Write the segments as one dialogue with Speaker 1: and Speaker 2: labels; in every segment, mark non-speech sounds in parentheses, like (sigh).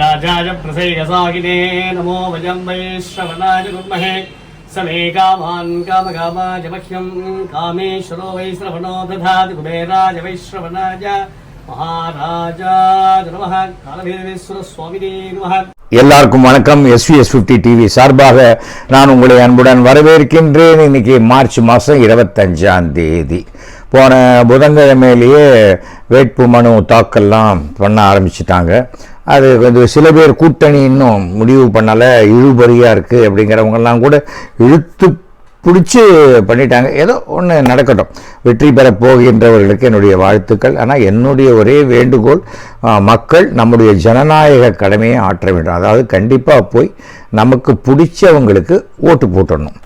Speaker 1: ராஜாதிராஜாய பிரசேகசாகினே நமோ வஜம் வைஸ்ரவனாய குர்மஹே சமே come on காமகாமாய மஹ்யம் காமேஸ்வரோ வைஸ்ரவணோ ததாதி குபேராஜ வைஸ்ரவனாய
Speaker 2: எல்லாருக்கும் வணக்கம். SVS fifty TV சார்பாக நான் உங்களை அன்புடன் வரவேற்கின்றேன். இன்னைக்கு மார்ச் மாதம் இருபத்தஞ்சாம் தேதி. போன புதன்கிழமையிலேயே வேட்புமனு தாக்கல்லாம் பண்ண ஆரம்பிச்சிட்டாங்க. அது வந்து சில பேர் கூட்டணி இன்னும் முடிவு பண்ணலை இழுபறியாக இருக்குது அப்படிங்கிறவங்கெல்லாம் கூட இழுத்து பிடிச்சி பண்ணிட்டாங்க. ஏதோ ஒன்று நடக்கட்டும். வெற்றி பெற போகின்றவர்களுக்கு என்னுடைய வாழ்த்துக்கள். ஆனால் என்னுடைய ஒரே வேண்டுகோள் மக்கள் நம்முடைய ஜனநாயக கடமையை ஆற்ற வேண்டும். அதாவது கண்டிப்பாக போய் நமக்கு பிடிச்சவங்களுக்கு ஓட்டு போட்டுடணும்.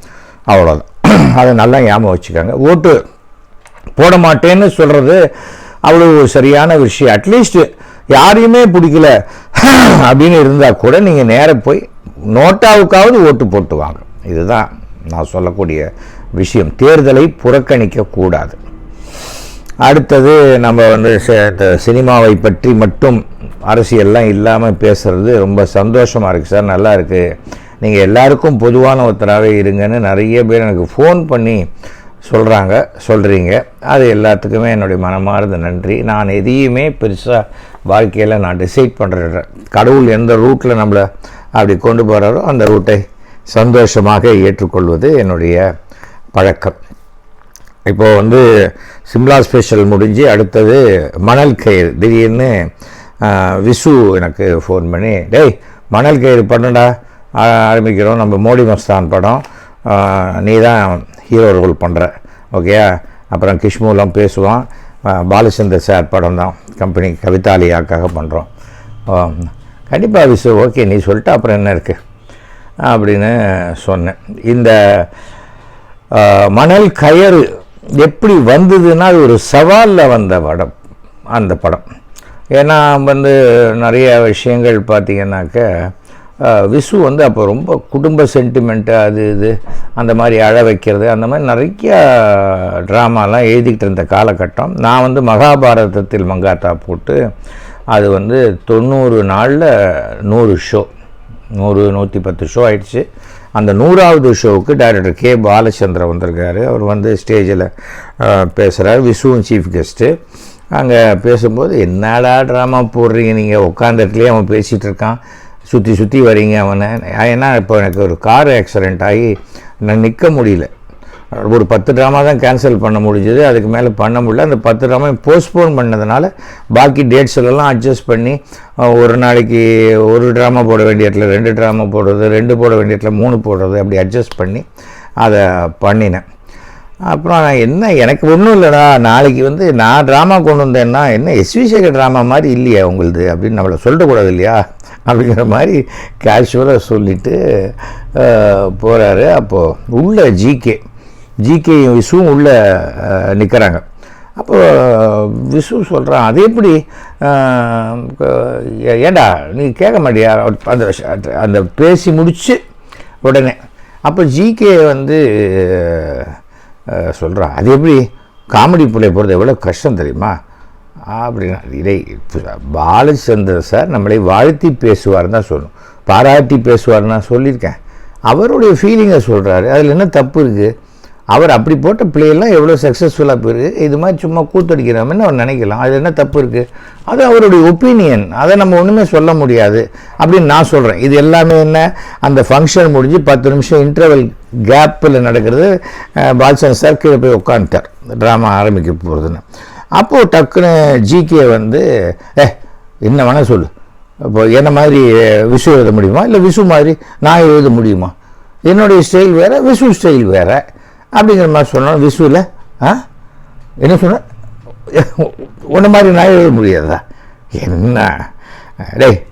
Speaker 2: அவ்வளோதான் (clears throat) அதை நல்லா ஞாபகம் வச்சுக்கோங்க. ஓட்டு போட மாட்டேன்னு சொல்கிறது அவ்வளோ சரியான விஷயம். அட்லீஸ்ட்டு யாரையுமே பிடிக்கல. அப்படின்னு இருந்தால் கூட நீங்கள் நேராக போய் நோட்டாவுக்காவது ஓட்டு போட்டு வாங்க. இதுதான் நான் சொல்லக்கூடிய விஷயம். தேர்தலை புறக்கணிக்க கூடாது. அடுத்தது நம்ம வந்து இந்த சினிமாவை பற்றி மட்டும் அரசியல்லாம் இல்லாமல் பேசுகிறது ரொம்ப சந்தோஷமாக இருக்குது சார். நல்லா இருக்குது நீங்கள் எல்லாருக்கும் பொதுவான ஒருத்தராகவே இருங்கன்னு நிறைய பேர் எனக்கு ஃபோன் பண்ணி சொல்கிறாங்க சொல்கிறீங்க அது எல்லாத்துக்குமே என்னுடைய மனமார்ந்த நன்றி. நான் எதையுமே பெருசாக வாழ்க்கையில் நான் டிசைட் பண்ணுறேன் கடவுள் எந்த ரூட்டில் நம்மளை அப்படி கொண்டு போகிறாரோ அந்த ரூட்டை சந்தோஷமாக ஏற்றுக்கொள்வது என்னுடைய பழக்கம். இப்போது வந்து சிம்லா ஸ்பெஷல் முடிஞ்சு அடுத்தது மணல் கயிறு. திடீர்னு விசு எனக்கு ஃபோன் பண்ணி டேய் மணல் கயிறு பண்ணுடா. ஆ, ஆரம்பிக்கிறோம். நம்ம மோடி மஸ்தான் படம். நீ தான் ஹீரோ ரோல் பண்ணுற ஓகேயா அப்புறம் கிஷ்மூலம் பேசுவான். ஆ, பாலச்சந்தர் சார் படம் தான். கம்பெனி கவிதாலியாக்காக பண்ணுறோம் கண்டிப்பாக விசு ஓகே நீ சொல்லிட்டு அப்புறம் என்ன இருக்குது அப்படின்னு சொன்னேன். இந்த மணல் கயறு எப்படி வந்ததுன்னா அது ஒரு சவாலில் வந்த படம் அந்த படம். ஏன்னா வந்து நிறைய விஷயங்கள் பார்த்தீங்கன்னாக்க விசு வந்து அப்போ ரொம்ப குடும்ப சென்டிமெண்ட்டு அது இது அந்த மாதிரி அழ வைக்கிறது அந்த மாதிரி நிறைய ட்ராமாலாம் எழுதிக்கிட்டு இருந்த காலகட்டம். நான் வந்து மகாபாரதத்தில் மங்காத்தா போட்டு அது வந்து தொண்ணூறு நாளில் நூறு ஷோ நூறு நூற்றி பத்து ஷோ ஆயிடுச்சு. அந்த நூறாவது ஷோவுக்கு டைரக்டர் கே பாலச்சந்திர வந்திருக்காரு. அவர் வந்து ஸ்டேஜில் பேசுகிறார் விசுவும் சீஃப் கெஸ்ட்டு அங்கே பேசும்போது என்னடா ட்ராமா போடுறீங்க நீங்கள் உட்காந்த இடத்துலேயே அவன் பேசிகிட்டு இருக்கான். சுற்றி சுற்றி வரீங்க அவனை. ஏன்னா இப்போ எனக்கு ஒரு கார் ஆக்சிடெண்ட் ஆகி நான் நிற்க முடியல. ஒரு பத்து ட்ராமா தான் கேன்சல் பண்ண முடிஞ்சது. அதுக்கு மேலே பண்ண முடியல. அந்த பத்து ட்ராமா போஸ்ட்போன் பண்ணதுனால பாக்கி டேட்ஸ் எல்லாம் அட்ஜஸ்ட் பண்ணி ஒரு நாளைக்கு ஒரு ட்ராமா போட வேண்டிய இடத்துல ரெண்டு ட்ராமா போடுறது ரெண்டு போட வேண்டிய இடத்துல மூணு போடுறது அப்படி அட்ஜஸ்ட் பண்ணி அதை பண்ணினேன். அப்புறம் நான் என்ன எனக்கு ஒன்றும் இல்லைடா நாளைக்கு வந்து நான் ட்ராமா கொண்டு வந்தேன்னா என்ன எஸ்வி சேகர் ட்ராமா மாதிரி இல்லையா உங்களுது அப்படின்னு நம்மளை சொல்லக்கூடாது இல்லையா? அப்படிங்கிற மாதிரி கேஷுவலாக சொல்லிட்டு போகிறாரு அப்போது உள்ள ஜிகே ஜிகேயும் விசுவும் உள்ளே நிற்கிறாங்க அப்போ விசு சொல்கிறான் அது எப்படி? ஏண்டா நீ கேட்க மாட்டியா? அந்த அந்த பேசி முடிச்சு உடனே. அப்போ ஜிகே வந்து சொல்கிறான் அது எப்படி? காமெடி பிள்ளை போகிறது எவ்வளோ கஷ்டம் தெரியுமா? அப்படின்னா இதை பாலச்சந்தர் சார் நம்மளை வாழ்த்தி பேசுவார்னு தான் சொல்லணும். பாராட்டி பேசுவார்னு நான் சொல்லியிருக்கேன். அவருடைய ஃபீலிங்கை சொல்கிறாரு அதில் என்ன தப்பு இருக்குது அவர் அப்படி போட்ட பிளேயெல்லாம் எவ்வளோ சக்ஸஸ்ஃபுல்லாக போயிருக்கு? இது மாதிரி சும்மா கூத்தடிக்கிறோம்னு அவர் நினைக்கலாம். அது என்ன தப்பு இருக்குது அது அவருடைய ஒப்பீனியன் அதை நம்ம ஒன்றுமே சொல்ல முடியாது. அப்படின்னு நான் சொல்கிறேன் இது எல்லாமே என்ன? அந்த ஃபங்க்ஷன் முடிஞ்சு பத்து நிமிஷம் இன்டர்வல் கேப்பில் நடக்கிறது. பால்சன் சார் கீழே போய் உட்காந்துட்டார் ட்ராமா ஆரம்பிக்க போகிறதுன்னு அப்போது டக்குன்னு ஜிகே வந்து ஏ என்ன வேணால் சொல்லு. இப்போ என்ன மாதிரி விஷு எழுத முடியுமா? இல்லை விஷு மாதிரி நான் எழுத முடியுமா? என்னுடைய ஸ்டைல் வேறு விஷு ஸ்டைல் வேறு. அப்படிங்கிற மாதிரி சொன்னோம். விஷுவில் ஆ? என்ன சொன்ன? உன்ன மாதிரி நான் எழுத முடியாதா? என்ன? டேய்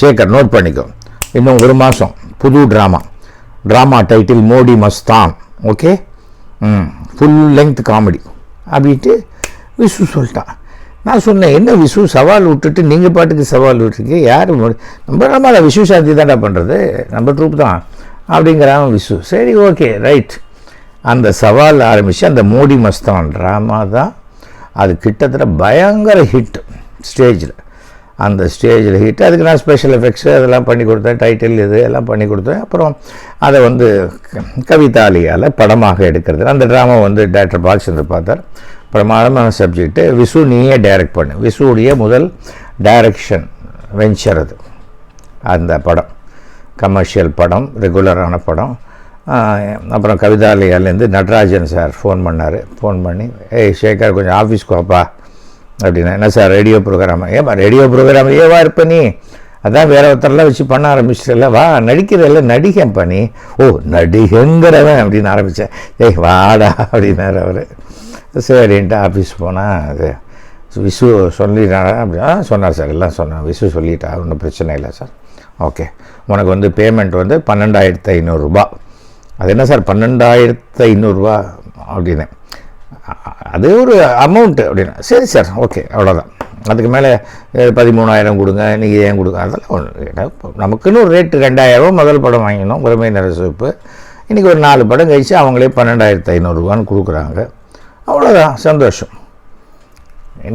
Speaker 2: சேகர் நோட் பண்ணிக்கோ. இன்னும் ஒரு மாதம் புது drama drama title Modi Mastan okay hmm full length comedy அப்படின்ட்டு விசு சொல்லிட்டான். நான் சொன்னேன் என்ன விசு? சவால் விட்டுட்டு நீங்கள் பாட்டுக்கு சவால் விட்டுருக்கீங்க? யார் நம்ம நம்ம விசு சாந்தி தான்டா பண்ணுறது நம்ம ட்ரூப் தான். அப்படிங்கிறான் விசு. சரி ஓகே ரைட் அந்த சவால் ஆரம்பித்து அந்த மோடி மஸ்தான் ட்ராமா தான். அது கிட்டத்தட்ட பயங்கர ஹிட் ஸ்டேஜில் அந்த ஸ்டேஜில் ஹிட் அதுக்கு நான் ஸ்பெஷல் எஃபெக்ட்ஸு அதெல்லாம் பண்ணி கொடுத்தேன். டைட்டில் இது எல்லாம் பண்ணி கொடுத்தேன். அப்புறம் அதை வந்து க- கவிதாலியால் படமாக எடுக்கிறது. அந்த ட்ராமா வந்து டேரக்டர் பாலச்சந்திர பார்த்தார் பிரமாதமான சப்ஜெக்ட்டு விசு நீயே டைரக்ட் பண்ணு. விசுடைய முதல் டைரக்ஷன் வெஞ்சர் அது. அந்த படம். கமர்ஷியல் படம் ரெகுலரான படம். அப்புறம் கவிதாலயாலேருந்து நடராஜன் சார் ஃபோன் பண்ணார். ஃபோன் பண்ணி ஏய் சேகர் கொஞ்சம் ஆஃபீஸ்க்கு வாப்பா. அப்படின்னா என்ன சார் ரேடியோ ப்ரோக்ராம் ஏமா ரேடியோ ப்ரோக்ராம் ஏவா இருப்ப நீ. அதான் வேற ஒருத்தரெல்லாம் வச்சு பண்ண ஆரம்பிச்சிட்டல வா நடிக்கிறதில்ல நடிகன் பண்ணி ஓ நடிகங்கிறவன் அப்படின்னு ஆரம்பித்தேன் ஏய் வாடா அப்படின்னாரு அவர். சரின்ட்டு ஆஃபீஸ் போனால் அது விசு சொல்லிட்டாரா அப்படி ஆ சொன்னார் சார் எல்லாம் சொன்னார். விசு சொல்லிட்டா ஒன்றும் பிரச்சனை இல்லை சார். ஓகே. உனக்கு வந்து பேமெண்ட் வந்து பன்னெண்டாயிரத்து ஐநூறுரூபா அது என்ன சார் பன்னெண்டாயிரத்து ஐநூறுரூவா அப்படின்னு. அது ஒரு அமௌண்ட்டு அப்படின்னா. சரி சார் ஓகே அவ்வளோதான் அதுக்கு மேலே பதிமூணாயிரம் கொடுங்க நீங்கள் ஏன் கொடுங்க? அதெல்லாம் ஒன்று நமக்குன்னு ஒரு ரேட்டு ரெண்டாயிரம் முதல் படம் வாங்கினோம் உரிமை நரசிப்பு இன்றைக்கி ஒரு நாலு படம் கழிச்சு அவங்களே பன்னெண்டாயிரத்து ஐநூறுரூவான்னு கொடுக்குறாங்க. அவ்வளோதான் சந்தோஷம்.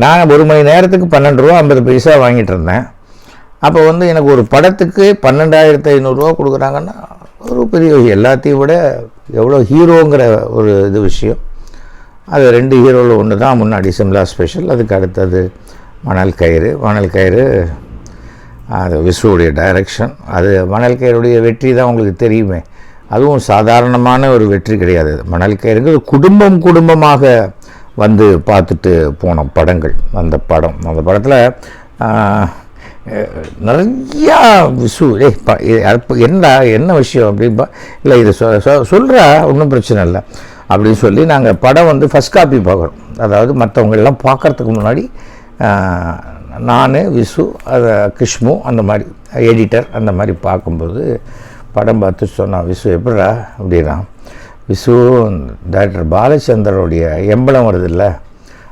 Speaker 2: நான் ஒரு மணி நேரத்துக்கு பன்னெண்டு ரூபா ஐம்பது பைசா வாங்கிட்டு இருந்தேன். அப்போ வந்து எனக்கு ஒரு படத்துக்கு பன்னெண்டாயிரத்து ஐநூறுரூவா கொடுக்குறாங்கன்னா ஒரு பெரிய எல்லாத்தையும் விட எவ்வளோ ஹீரோங்கிற ஒரு இது விஷயம். அது ரெண்டு ஹீரோவில் ஒன்று தான் முன்னாடி சிம்லா ஸ்பெஷல் அதுக்கு அடுத்தது மணல் கயிறு. மணல் கயிறு அது விசுவுடைய டைரக்ஷன் அது மணல் கயிறுடைய வெற்றி தான் உங்களுக்கு தெரியுமே. அதுவும் சாதாரணமான ஒரு வெற்றி கிடையாது. மணல் கயிறுங்கிறது குடும்பம் குடும்பமாக வந்து பார்த்துட்டு போன படங்கள். அந்த படம். அந்த படத்தில் நிறையா விசு ஏ என்ன என்ன விஷயம் அப்படின்பா இல்லை இது சொ சொ- ஒன்றும் பிரச்சனை இல்லை. அப்படின்னு சொல்லி நாங்கள் படம் வந்து ஃபஸ்ட் காப்பி பார்க்குறோம் அதாவது மற்றவங்களெல்லாம் பார்க்குறதுக்கு பார்க்கறதுக்கு முன்னாடி நான் விசு அதை கிஷ்மு அந்த மாதிரி எடிட்டர் அந்த மாதிரி பார்க்கும்போது படம் பார்த்து சொன்னான் விசு எப்படிடா? அப்படின்னா விசு டாக்டர் பாலச்சந்தருடைய எம்பளம் வருதுல்ல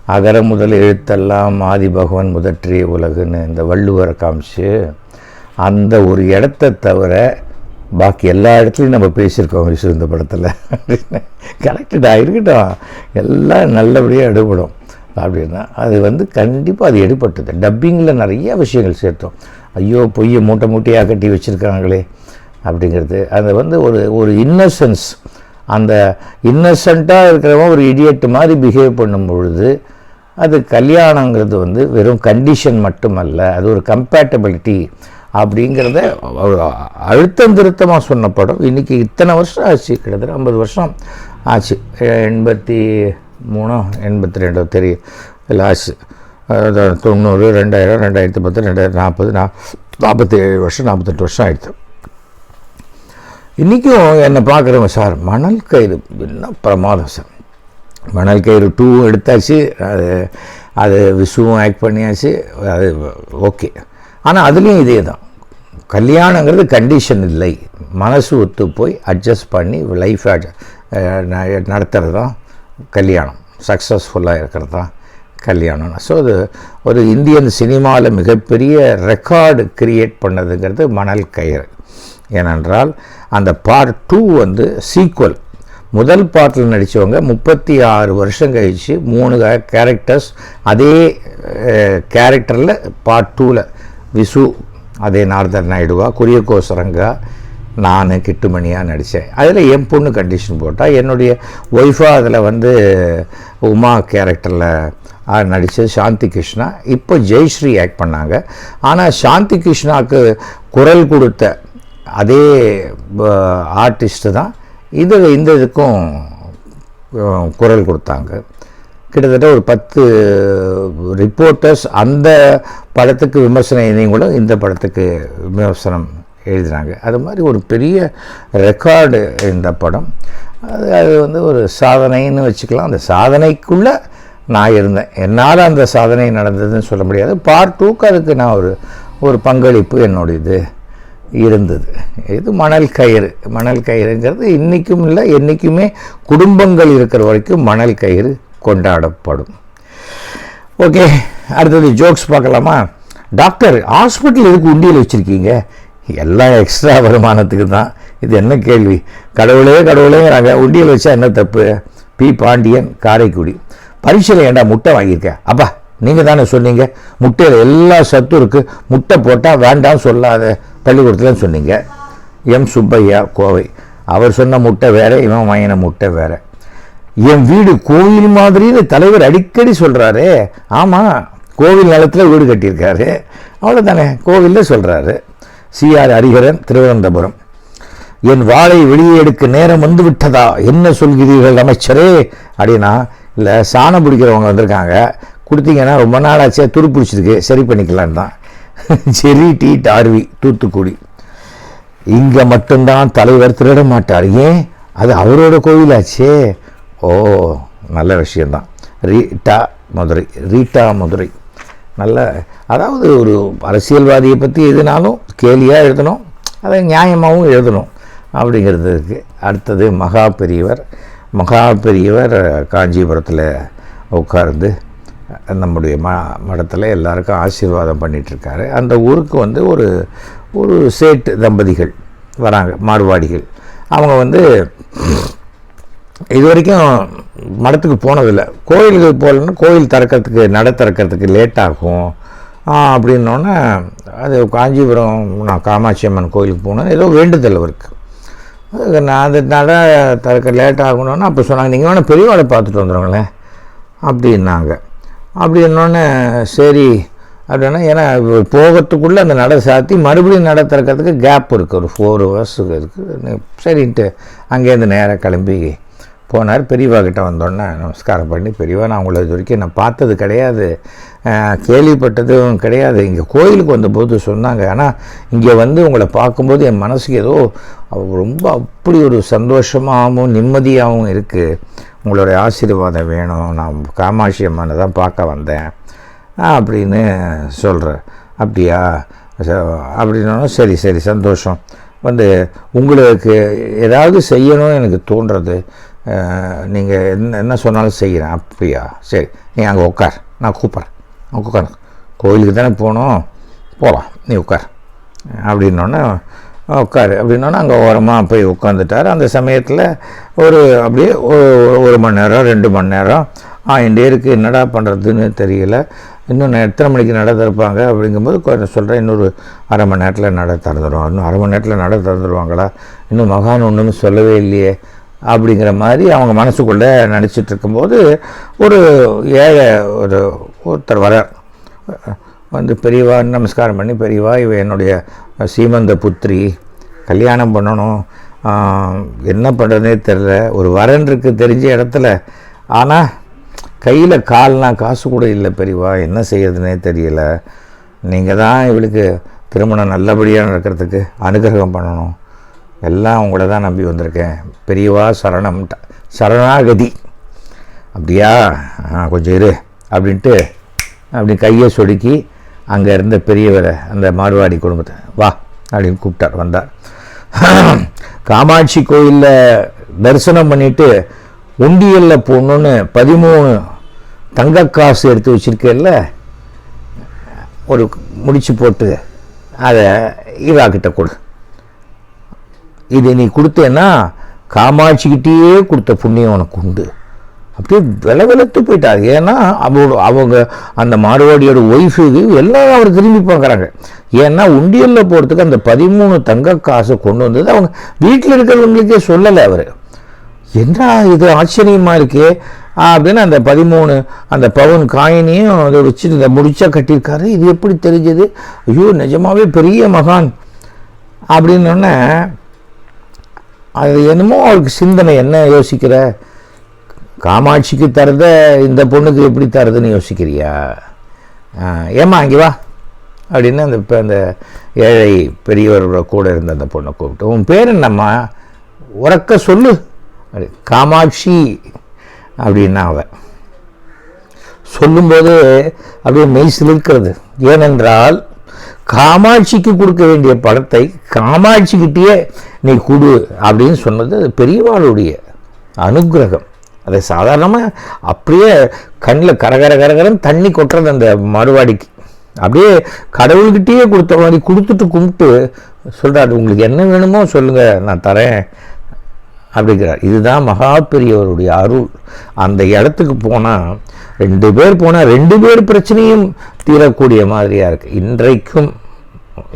Speaker 2: அகர முதல் எழுத்தெல்லாம் ஆதி பகவான் முதற்றிய உலகுன்னு இந்த வள்ளுவரை காமிச்சு அந்த ஒரு இடத்த தவிர பாக்கி எல்லா இடத்துலையும் நம்ம பேசியிருக்கோம் விசு இந்த படத்தில். அப்படின்னு கரெக்டடா இருக்கட்டும் எல்லாம் நல்லபடியாக எடுபடும். அப்படின்னா அது வந்து கண்டிப்பாக அது எடுபட்டது. டப்பிங்கில் நிறைய விஷயங்கள் சேர்த்தோம். ஐயோ பொய்யை மூட்டை மூட்டையாக கட்டி வச்சுருக்காங்களே அப்படிங்கிறது. அது வந்து ஒரு ஒரு இன்னசென்ஸ் அந்த இன்னசென்ட்டாக இருக்கிறவன் ஒரு இடியட் மாதிரி பிஹேவ் பண்ணும் பொழுது அது கல்யாணங்கிறது வந்து வெறும் கண்டிஷன் மட்டுமல்ல அது ஒரு கம்பேட்டபிலிட்டி அப்படிங்கிறத ஒரு அழுத்தம் திருத்தமாக சொன்ன படம். இன்றைக்கி இத்தனை வருஷம் ஆச்சு கிட்டத்தட்ட ஐம்பது வருஷம் ஆச்சு. எண்பத்தி மூணோ எண்பத்தி ரெண்டோ தெரியும். இல்லை ஆச்சு. தொண்ணூறு ரெண்டாயிரம் ரெண்டாயிரத்தி பத்து ரெண்டாயிரத்தி நாற்பது நா நாற்பத்தி ஏழு வருஷம் நாற்பத்தெட்டு வருஷம் ஆயிடுச்சு. இன்றைக்கும் என்னை பார்க்குறவங்க சார் மணல் கயிறு என்ன பிரமாதம் சார். மணல் கயிறு டூவும் எடுத்தாச்சு. அது அது விசுவும் ஆக்ட் பண்ணியாச்சு. அது ஓகே. ஆனால் அதுலேயும் இதே தான் கல்யாணங்கிறது கண்டிஷன் இல்லை. மனசு ஒத்து போய் அட்ஜஸ்ட் பண்ணி லைஃப் நடத்துறது? தான் கல்யாணம் சக்ஸஸ்ஃபுல்லாக இருக்கிறது? தான் கல்யாணம் ஸோ அது ஒரு இந்தியன் சினிமாவில் மிகப்பெரிய ரெக்கார்டு கிரியேட் பண்ணதுங்கிறது மணல் கயிறு. ஏனென்றால் அந்த பார்ட் டூ வந்து சீக்வல் முதல் பாட்டில் நடித்தவங்க முப்பத்தி ஆறு வருஷம் கழித்து மூணு கேரக்டர்ஸ் அதே கேரக்டரில் பார்ட் டூவில் விசு அதே நார்தர் நாயுடுவா குரியகோசரங்கா நான் கிட்டுமணியாக நடித்தேன் அதில் என் பொண்ணு கண்டிஷன் போட்டால் என்னுடைய ஒய்ஃபாக அதில் வந்து உமா கேரக்டரில் நடித்தது சாந்தி கிருஷ்ணா. இப்போ ஜெயஸ்ரீ ஆக்ட் பண்ணாங்க. ஆனால் சாந்தி கிருஷ்ணாவுக்கு குரல் கொடுத்த அதே ஆர்டிஸ்ட்டு தான். இது இந்த இதுக்கும் குரல் கொடுத்தாங்க. கிட்டத்தட்ட ஒரு பத்து ரிப்போர்ட்டர்ஸ் அந்த படத்துக்கு விமர்சனம் கூட இந்த படத்துக்கு விமர்சனம் எழுதினாங்க. அது மாதிரி ஒரு பெரிய ரெக்கார்டு இந்த படம். அது அது வந்து ஒரு சாதனைன்னு வச்சுக்கலாம். அந்த சாதனைக்குள்ளே நான் இருந்தேன். என்னால் அந்த சாதனை நடந்ததுன்னு சொல்ல முடியாது. பார்ட் டூக்கு அதுக்கு நான் ஒரு ஒரு பங்களிப்பு என்னுடையது இருந்தது. இது மணல் கயிறு. மணல் கயிறுங்கிறது இன்றைக்கும் இல்லை. என்றைக்குமே குடும்பங்கள் இருக்கிற வரைக்கும் மணல் கயிறு கொண்டாடப்படும். ஓகே அடுத்தது ஜோக்ஸ் பார்க்கலாமா? டாக்டர் ஹாஸ்பிட்டல் எதுக்கு உண்டியல் வச்சுருக்கீங்க? எல்லாம் எக்ஸ்ட்ரா வருமானத்துக்கு தான். இது என்ன கேள்வி? கடவுளே கடவுளேங்கிறாங்க. உண்டியல் வச்சா என்ன தப்பு? பி. பாண்டியன் காரைக்குடி. பரிசையில் ஏன்டா முட்டை வாங்கியிருக்கேன் அப்பா நீங்கள் தானே சொன்னீங்க. முட்டையில் எல்லா சத்தும் இருக்குது முட்டை போட்டால் வேண்டாம் சொல்லாத பள்ளிக்கூடத்துலன்னு சொன்னீங்க. எம். சுப்பையா கோவை. அவர் சொன்ன முட்டை வேறு இவன் வாங்கின முட்டை வேற. என் வீடு கோவில் மாதிரின்னு தலைவர் அடிக்கடி சொல்கிறாரு ஆமாம் கோவில் நிலத்தில் வீடு கட்டியிருக்காரு. அவ்வளோதானே கோவிலில் சொல்கிறாரு சிஆர் ஹரிஹரன் திருவனந்தபுரம். என் வாளை வெளியே எடுக்க நேரம் வந்து விட்டதா? என்ன சொல்கிறீர்கள் அமைச்சரே? அப்படின்னா இல்லை சாணம் பிடிக்கிறவங்க வந்திருக்காங்க. கொடுத்தீங்கன்னா ரொம்ப நாள் ஆச்சே துரு பிடிச்சிருக்கு. சரி பண்ணிக்கலான் தான். (laughs) செரி டி டார்வி தூத்துக்குடி. இங்கே மட்டும்தான் தலைவர் திருட மாட்டார். ஏன்? அது அவரோட கோவிலாச்சே. ஓ நல்ல விஷயந்தான் ரீட்டா மதுரை ரீட்டா மதுரை. நல்ல அதாவது ஒரு அரசியல்வாதியை பற்றி எதுனாலும் கேலியாக எழுதணும் அதை நியாயமாகவும் எழுதணும் அப்படிங்கிறது இருக்குது அடுத்தது மகா பெரியவர். மகா பெரியவர் காஞ்சிபுரத்தில் உட்கார்ந்து நம்முடைய ம மடத்தில் எல்லாருக்கும் ஆசீர்வாதம் பண்ணிகிட்ருக்காரு அந்த ஊருக்கு வந்து ஒரு ஒரு சேட்டு தம்பதிகள் வராங்க மார்வாடிகள் அவங்க வந்து இது வரைக்கும் மடத்துக்கு போனதில்லை. கோயிலுக்கு போகலன்னா கோயில் திறக்கிறதுக்கு நட திறக்கிறதுக்கு லேட் ஆகும் அப்படின்னோடனே அது காஞ்சிபுரம் நான் காமாட்சி அம்மன் கோயிலுக்கு போனேன். ஏதோ வேண்டுதல் அவருக்கு. நான் அந்த நட திறக்க லேட் ஆகணுன்னா அப்போ சொன்னாங்க நீங்கள் வேணால் பெரியவாளை பார்த்துட்டு வந்துடுங்களேன் அப்படின்னாங்க. அப்படி அப்படின்னோடனே சரி. அப்படின்னா ஏன்னா போகிறதுக்குள்ளே அந்த நடை சாத்தி மறுபடியும் நடை திறக்கிறதுக்கு கேப் இருக்குது ஒரு ஃபோர் ஹவர்ஸுக்கு இருக்குது சரின்ட்டு அங்கேருந்து நேராக கிளம்பி போனார். பெரியவா கிட்ட வந்தோடனே நமஸ்காரம் பண்ணி பெரியவா நான் உங்களை இது வரைக்கும் நான் பார்த்தது கிடையாது. கேள்விப்பட்டதும் கிடையாது. இங்கே கோயிலுக்கு வந்தபோது சொன்னாங்க. ஆனால் இங்கே வந்து உங்களை பார்க்கும்போது என் மனசுக்கு ஏதோ ரொம்ப அப்படி ஒரு சந்தோஷமாகவும் நிம்மதியாகவும் இருக்குது உங்களுடைய ஆசீர்வாதம் வேணும். நான் காமாட்சி அம்மனை தான் பார்க்க வந்தேன். அப்படின்னு சொல்கிறேன் அப்படியா? அப்படின்னாலும் அப்படின்னா சரி சரி சந்தோஷம். வந்து உங்களுக்கு ஏதாவது செய்யணும்னு எனக்கு தோன்றது. நீங்கள் என்ன என்ன சொன்னாலும் செய்கிறேன் அப்படியா? சரி நீ அங்கே உட்கார் நான் கூப்பிட்றேன். நான் உட்கார் கோயிலுக்கு தானே போகணும்? போகலாம் நீ உட்கார் அப்படின்னோடனே உட்காரு அப்படின்னோடனே அங்கே ஓரமாக போய் உட்காந்துட்டார் அந்த சமயத்தில் ஒரு அப்படியே ஒரு ஒரு மணி நேரம் ரெண்டு மணி நேரம் ஆயிண்டே இருக்குது என்னடா பண்ணுறதுன்னு தெரியல. இன்னும் நான் எத்தனை மணிக்கு நட திறப்பாங்க அப்படிங்கும்போது கொஞ்சம் சொல்கிறேன் இன்னொரு அரை மணி நேரத்தில் நட திறந்துடும் இன்னும் அரை மணி நேரத்தில் நட திறந்துடுவாங்களா இன்னும் மகான் ஒன்றுன்னு சொல்லவே இல்லையே. அப்படிங்கிற மாதிரி அவங்க மனசுக்குள்ளே நினச்சிட்டு இருக்கும்போது ஒரு ஏழை ஒரு ஒருத்தர் வர வந்து பெரியவா நமஸ்காரம் பண்ணி பெரியவா இவ என்னுடைய சீமந்த புத்திரி கல்யாணம் பண்ணணும். என்ன பண்ணுறதுனே தெரில ஒரு வரன் இருக்குது தெரிஞ்ச இடத்துல. ஆனால் கையில் கால்னா காசு கூட இல்லை பெரியவா. என்ன செய்யறதுனே தெரியல. நீங்கள் தான் இவளுக்கு திருமணம் நல்லபடியாக நடக்கிறதுக்கு அனுகிரகம் பண்ணணும். எல்லாம் உங்களை தான் நம்பி வந்திருக்கேன். பெரியவா சரணம் சரணாகதி. அப்படியா? கொஞ்சம் இரு அப்படின்ட்டு அப்படி கையை சொடுக்கி அங்கே இருந்த பெரியவரை அந்த மார்வாடி குடும்பத்தை வா அப்படின்னு கூப்பிட்டார் வந்தார். காமாட்சி கோயிலில் தரிசனம் பண்ணிட்டு உண்டியலில் போகணுன்னு பதிமூணு தங்க காசு எடுத்து வச்சிருக்கேல்ல ஒரு முடிச்சு போட்டு அதை ஈராக்கிட்ட கொடு. இது நீ கொடுத்தேன்னா காமாட்சிக்கிட்டேயே கொடுத்த புண்ணியம் உனக்கு உண்டு. அப்படியே வில விலத்து போயிட்டார். ஏன்னா அவங்க அவங்க அந்த மார்வாடியோட இது எல்லாம் அவர் திரும்பி பார்க்குறாங்க. ஏன்னா உண்டியலில் போகிறதுக்கு அந்த பதிமூணு தங்க காசை கொண்டு வந்தது அவங்க வீட்டில் இருக்கிறவங்களுக்கே சொல்லலை அவர். என்ன இது ஆச்சரியமாக இருக்கே? அப்படின்னு அந்த பதிமூணு அந்த பவுன் காயினையும் அதை வச்சு இந்த முடிச்சா கட்டியிருக்காரு. இது எப்படி தெரிஞ்சது? ஐயோ நிஜமாவே பெரிய மகான். அப்படின்னோடனே அது என்னமோ அவருக்கு சிந்தனை என்ன யோசிக்கிற? காமாட்சிக்கு தரத இந்த பொண்ணுக்கு எப்படி தரதுன்னு யோசிக்கிறியா? ஏம்மா அங்கே வா. அப்படின்னு அந்த இப்போ அந்த ஏழை பெரியவரோட கூட இருந்த அந்த பொண்ணை கூப்பிட்டு உன் பேர் என்னம்மா? உறக்க சொல்லு. அப்படி, காமாட்சி. அப்படின்னா அவன் சொல்லும்போது அப்படியே மெய் சிலிர்க்கிறது. ஏனென்றால் காமாட்சிக்கு கொடுக்க வேண்டிய படத்தை காமாட்சிக்கிட்டேயே நீ கொடு அப்படின்னு சொன்னது அது பெரியவாளுடைய அனுக்கிரகம் அதை சாதாரணமாக அப்படியே கண்ணில் கரகர கரகரன்னு தண்ணி கொட்டுறது அந்த மறுவாடிக்கு. அப்படியே கடவுள்கிட்டயே கொடுத்த மாதிரி கொடுத்துட்டு கும்பிட்டு சொல்கிறாரு உங்களுக்கு என்ன வேணுமோ சொல்லுங்கள் நான் தரேன். அப்படிங்கிறார். இதுதான் மகா பெரியவருடைய அருள். அந்த இடத்துக்கு போனால் ரெண்டு பேர் போனால் ரெண்டு பேர் பிரச்சனையும் தீரக்கூடிய மாதிரியாக இருக்குது இன்றைக்கும்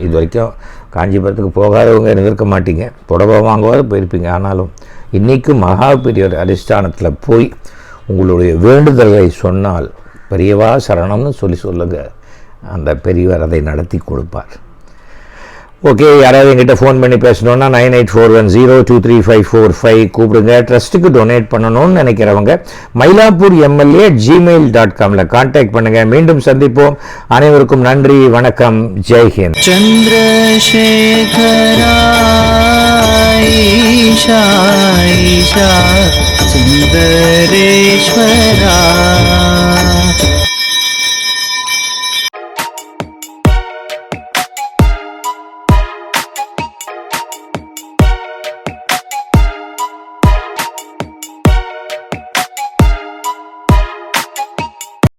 Speaker 2: இது வரைக்கும் காஞ்சிபுரத்துக்கு போகாதவங்க இருந்திருக்க மாட்டீங்க. புடவை வாங்குவாரு போயிருப்பீங்க. ஆனாலும் இன்றைக்கும் மகா பெரியவர் அதிஷ்டானத்தில் போய் உங்களுடைய வேண்டுதல்களை சொன்னால் பெரியவா சரணம்னு சொல்லி சொல்லுங்கள் அந்த பெரியவர் அதை நடத்தி கொடுப்பார். ஓகே யாராவது எங்கிட்ட ஃபோன் பண்ணி பேசணுன்னா nine eight four one zero two three five four five கூப்பிடுங்க. ட்ரஸ்ட்டுக்கு டொனேட் பண்ணணும்னு நினைக்கிறவங்க மயிலாப்பூர் எம்எல்ஏ ஜிமெயில் டாட் காமில் காண்டாக்ட் பண்ணுங்கள் மீண்டும் சந்திப்போம். அனைவருக்கும் நன்றி வணக்கம். ஜெய்ஹிந்த்
Speaker 3: சந்திரசேகரா சுந்தரேஸ்வரா.